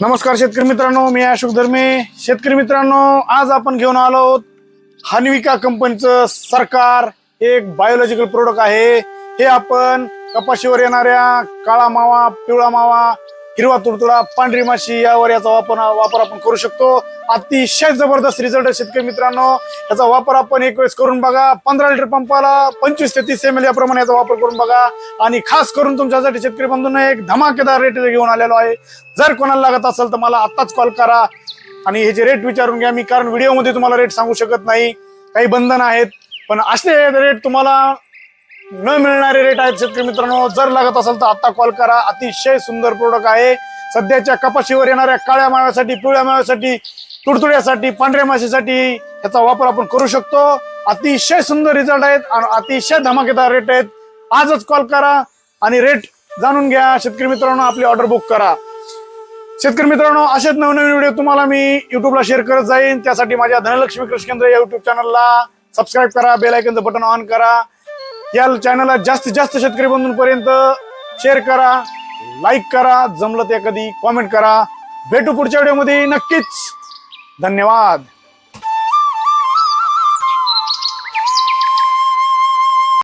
नमस्कार शेतकरी मित्रांनो मी अशोक धर्मे. शेतकरी मित्रांनो आज आपण घेऊन आलो आहोत हानविका कंपनीचं सरकार. हे एक बायोलॉजिकल प्रोडक्ट आहे. हे आपण कपाशीवर येणाऱ्या काळा मावा पिवळा मावा हिरवा तुडतुडा पांढरी माशी यावर याचा वापर वापर आपण करू शकतो. अतिशय जबरदस्त रिझल्ट आहे शेतकरी मित्रांनो. याचा वापर आपण एक वेळेस करून बघा. पंधरा लिटर पंपाला पंचवीस ते तीस एम एल याप्रमाणे याचा वापर करून बघा. आणि खास करून तुमच्यासाठी शेतकरी बंधूंना एक धमाकेदार रेट घेऊन आलेलो आहे. जर कोणाला लागत असेल तर मला आत्ताच कॉल करा. आणि ह्याचे रेट विचारून घ्या. मी कारण व्हिडिओमध्ये तुम्हाला रेट सांगू शकत नाही. काही बंधन आहेत. पण असे रेट तुम्हाला न मिळणारे रेट आहेत शेतकरी मित्रांनो. जर लागत असेल तर आता कॉल करा. अतिशय सुंदर प्रोडक्ट आहे. सध्याच्या कपाशीवर येणाऱ्या काळ्या माव्यासाठी पिवळ्या माव्यासाठी तुडतुड्यासाठी पांढऱ्या माशीसाठी याचा वापर आपण करू शकतो. अतिशय सुंदर रिझल्ट आहेत आणि अतिशय धमाकेदार रेट आहेत. आजच कॉल करा आणि रेट जाणून घ्या. शेतकरी मित्रांनो आपली ऑर्डर बुक करा. शेतकरी मित्रांनो असेच नवनवीन व्हिडिओ तुम्हाला मी युट्यूबला शेअर करत जाईन. त्यासाठी माझ्या धनलक्ष्मी कृषी केंद्र या युट्यूब चॅनलला सबस्क्राईब करा. बेल आयकनचं बटन ऑन करा. या चॅनलला जास्तीत जास्त शेतकरी बंधूंपर्यंत शेअर करा लाईक करा जमलं ते कधी कॉमेंट करा. भेटू पुढच्या व्हिडिओमध्ये नक्कीच. धन्यवाद.